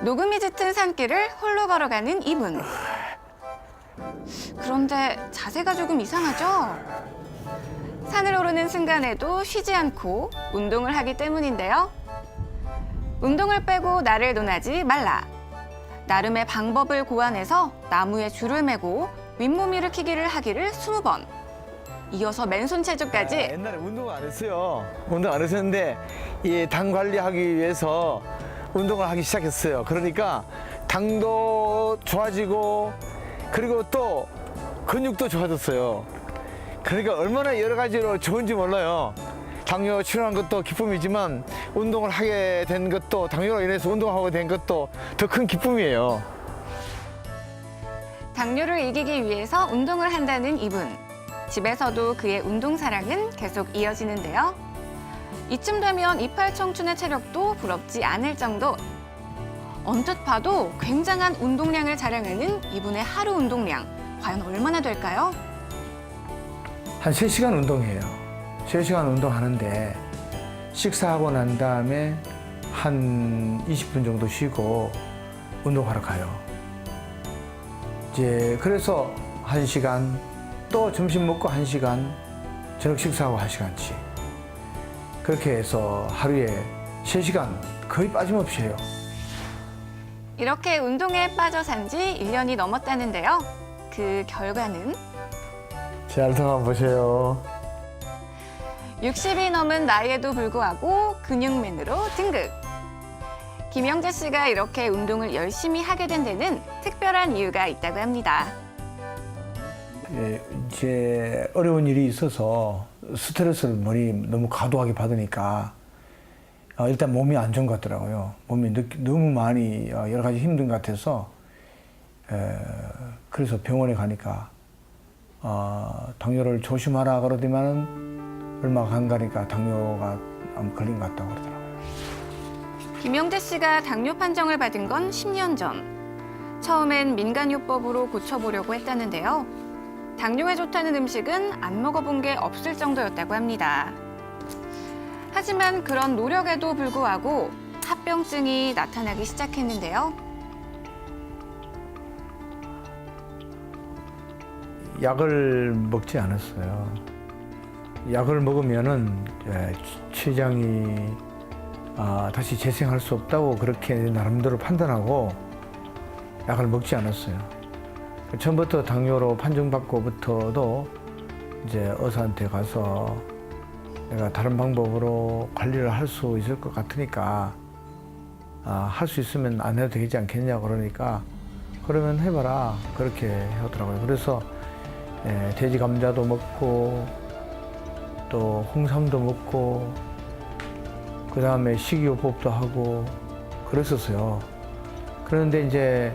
녹음이 짙은 산길을 홀로 걸어가는 이분. 그런데 자세가 조금 이상하죠? 산을 오르는 순간에도 쉬지 않고 운동을 하기 때문인데요. 운동을 빼고 나를 논하지 말라. 나름의 방법을 고안해서 나무에 줄을 매고 윗몸 일으키기를 하기를 20번. 이어서 맨손 체조까지 옛날에 운동 안 했어요. 운동 안 했었는데 이 당 관리하기 위해서 운동을 하기 시작했어요. 그러니까 당도 좋아지고 그리고 또 근육도 좋아졌어요. 그러니까 얼마나 여러 가지로 좋은지 몰라요. 당뇨 치료한 것도 기쁨이지만 운동을 하게 된 것도 당뇨로 인해서 운동하게 된 것도 더 큰 기쁨이에요. 당뇨를 이기기 위해서 운동을 한다는 이분. 집에서도 그의 운동 사랑은 계속 이어지는데요. 이쯤 되면 이팔 청춘의 체력도 부럽지 않을 정도. 언뜻 봐도 굉장한 운동량을 자랑하는 이분의 하루 운동량. 과연 얼마나 될까요? 한 3시간 운동해요. 3시간 운동하는데 식사하고 난 다음에 한 20분 정도 쉬고 운동하러 가요. 이제 그래서 1시간 또 점심 먹고 1시간 저녁 식사하고 1시간씩 그렇게 해서 하루에 3시간 거의 빠짐없이 해요. 이렇게 운동에 빠져 산 지 1년이 넘었다는데요. 그 결과는 잘 한번 보세요. 60이 넘은 나이에도 불구하고 근육맨으로 등극. 김영재 씨가 이렇게 운동을 열심히 하게 된 데는 특별한 이유가 있다고 합니다. 예, 이제 어려운 일이 있어서 스트레스를 많이 너무 과도하게 받으니까 어, 일단 몸이 안 좋은 것 같더라고요. 몸이 느- 너무 많이 어, 여러 가지 힘든 것 같아서 에, 그래서 병원에 가니까 어, 당뇨를 조심하라 그러더니만은 얼마 안 가니까 당뇨가 걸린 것 같다고 그러더라고요. 김영재 씨가 당뇨 판정을 받은 건 10년 전. 처음엔 민간요법으로 고쳐보려고 했다는데요. 당뇨에 좋다는 음식은 안 먹어본 게 없을 정도였다고 합니다. 하지만 그런 노력에도 불구하고 합병증이 나타나기 시작했는데요. 약을 먹지 않았어요. 약을 먹으면은 예, 췌장이 아, 다시 재생할 수 없다고 그렇게 나름대로 판단하고 약을 먹지 않았어요. 처음부터 당뇨로 판정받고부터도 이제 의사한테 가서 내가 다른 방법으로 관리를 할 수 있을 것 같으니까 아, 할 수 있으면 안 해도 되지 않겠냐 그러니까 그러면 해봐라 그렇게 하더라고요. 그래서 예, 돼지 감자도 먹고 또 홍삼도 먹고 그 다음에 식이요법도 하고 그랬었어요. 그런데 이제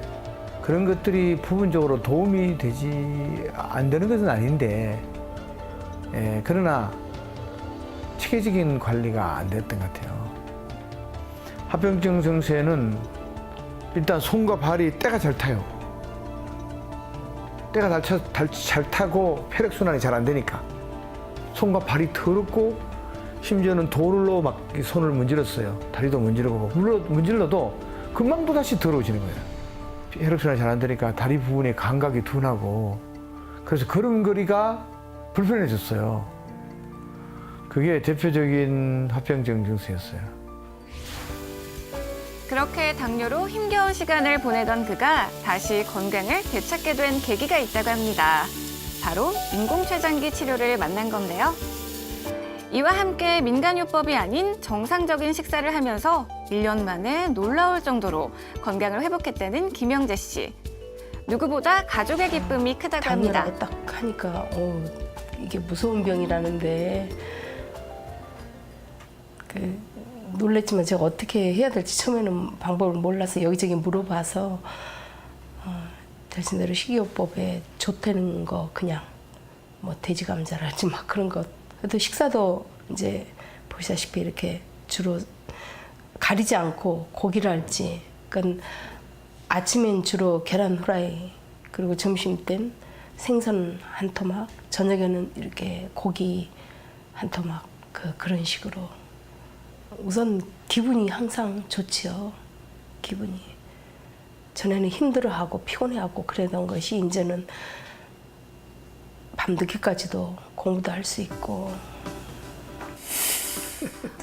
그런 것들이 부분적으로 도움이 되지 안 되는 것은 아닌데 예, 그러나 체계적인 관리가 안 됐던 것 같아요. 합병증 증세는 일단 손과 발이 때가 잘 타요. 때가 잘, 차- 잘, 잘 타고 혈액순환이 잘 안 되니까 손과 발이 더럽고 심지어는 돌로 막 손을 문질렀어요. 다리도 문지르고 물러, 문질러도 금방 또 다시 더러워지는 거예요. 혈액순환이 잘 안 되니까 다리 부분에 감각이 둔하고 그래서 걸음걸이가 불편해졌어요. 그게 대표적인 합병증 증세였어요. 그렇게 당뇨로 힘겨운 시간을 보내던 그가 다시 건강을 되찾게 된 계기가 있다고 합니다. 바로 인공췌장기 치료를 만난 건데요. 이와 함께 민간요법이 아닌 정상적인 식사를 하면서 1년 만에 놀라울 정도로 건강을 회복했다는 김영재 씨. 누구보다 가족의 기쁨이 크다고 합니다. 당뇨라고 딱 하니까 어, 이게 무서운 병이라는데 그 놀랬지만 제가 어떻게 해야 될지 처음에는 방법을 몰라서 여기저기 물어봐서 어, 대신대로 식이요법에 좋다는 거 그냥 뭐 돼지 감자라든지 막 그런 것 그래도 식사도 이제 보시다시피 이렇게 주로 가리지 않고 고기를 할지. 그러니까 아침엔 주로 계란 후라이 그리고 점심 땐 생선 한 토막 저녁에는 이렇게 고기 한 토막 그 그런 식으로. 우선 기분이 항상 좋지요. 기분이. 전에는 힘들어하고 피곤해하고 그러던 것이 이제는 밤늦게까지도 공부도 할 수 있고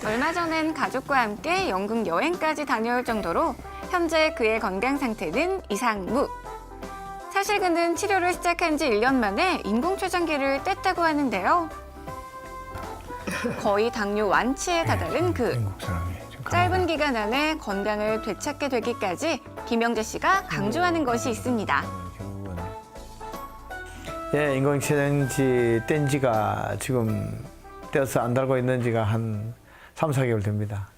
얼마 전엔 가족과 함께 영국 여행까지 다녀올 정도로 현재 그의 건강 상태는 이상무. 사실 그는 치료를 시작한 지 1년 만에 인공췌장기를 뗐다고 하는데요. 거의 당뇨 완치에 다다른 그 영국 사람이 좀 짧은 기간 안에 건강을 되찾게 되기까지 김영재 씨가 강조하는 것이 있습니다. 결국은 예, 인공체장지 뗀 지가 지금 떼어서 안 달고 있는 지가 한 3, 4개월 됩니다.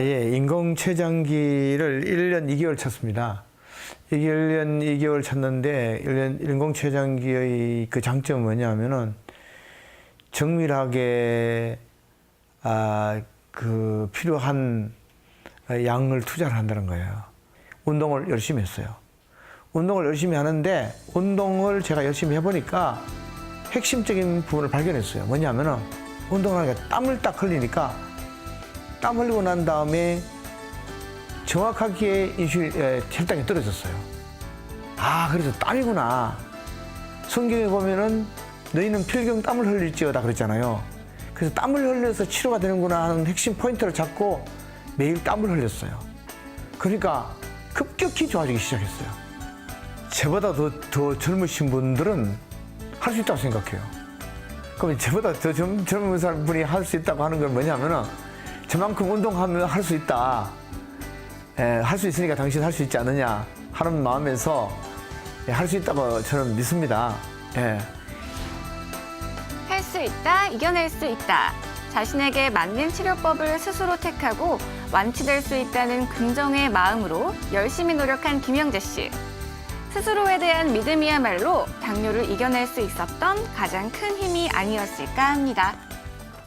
예, 예, 인공 췌장기를 1년 2개월 쳤습니다. 1년 2개월 쳤는데 1년 인공 췌장기의 그 장점은 뭐냐면은 정밀하게 아, 그 필요한 양을 투자를 한다는 거예요. 운동을 열심히 했어요. 운동을 열심히 하는데 운동을 제가 열심히 해보니까 핵심적인 부분을 발견했어요. 뭐냐면은 운동을 하니까 땀을 딱 흘리니까 땀 흘리고 난 다음에 정확하게 인슐린 에, 혈당이 떨어졌어요. 아 그래서 땀이구나. 성경에 보면은 너희는 필경 땀을 흘릴지어다 그랬잖아요. 그래서 땀을 흘려서 치료가 되는구나 하는 핵심 포인트를 잡고 매일 땀을 흘렸어요. 그러니까 급격히 좋아지기 시작했어요. 저보다 더, 더 젊으신 분들은 할 수 있다고 생각해요. 그럼 저보다 더 젊, 젊은 사람 분이 할 수 있다고 하는 건 뭐냐면은 저만큼 운동하면 할 수 있다. 할 수 있으니까 당신 할 수 있지 않느냐 하는 마음에서 예, 할수 있다고 저는 믿습니다. 예. 할 수 있다, 이겨낼 수 있다. 자신에게 맞는 치료법을 스스로 택하고 완치될 수 있다는 긍정의 마음으로 열심히 노력한 김영재 씨. 스스로에 대한 믿음이야말로 당뇨를 이겨낼 수 있었던 가장 큰 힘이 아니었을까 합니다.